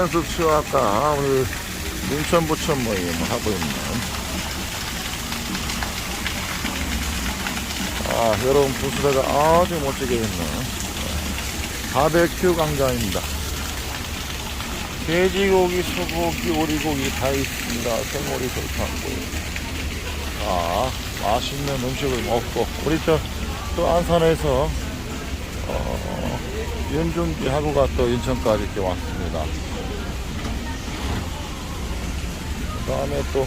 연습 수학과 우리 인천 부천 모임을 하고 있는 아 여러분 부스대가 아주 멋지게 있는 바베큐 광장입니다. 돼지고기, 소고기, 오리고기 다 있습니다. 생오리 돌판고. 아, 맛있는 음식을 먹고, 우리 저, 또 안산에서, 어, 윤중기 하구가 또 인천까지 이렇게 왔습니다. 그 다음에 또,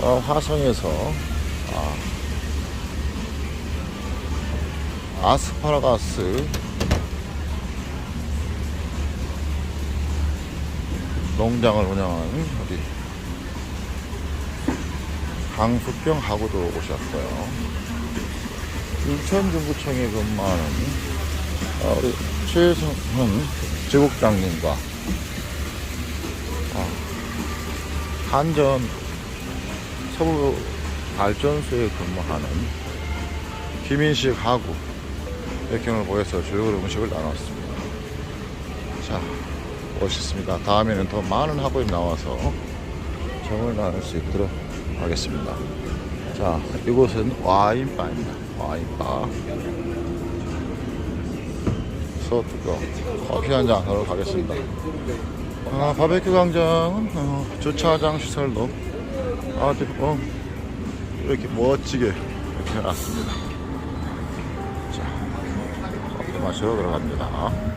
어, 화성에서, 아, 아스파라가스 농장을 운영하는 어디 강숙경 하고도 오셨고요. 인천중구청에 근무하는 어, 우리 최성훈 지국장님과 어, 한전 서부 발전소에 근무하는 김인식 이렇게 오늘 모여서 즐거운 음식을 나눴습니다. 자, 멋있습니다. 다음에는 더 많은 학원이 나와서 정을 나눌 수 있도록 하겠습니다. 자, 이곳은 와인바입니다. 와인바. 소뚜거 커피 한 잔 하러 가겠습니다. 아, 바베큐 광장은 어, 주차장 시설도 아주 어, 이렇게 멋지게 이렇게 해놨습니다. 자, 커피 마시러 들어갑니다.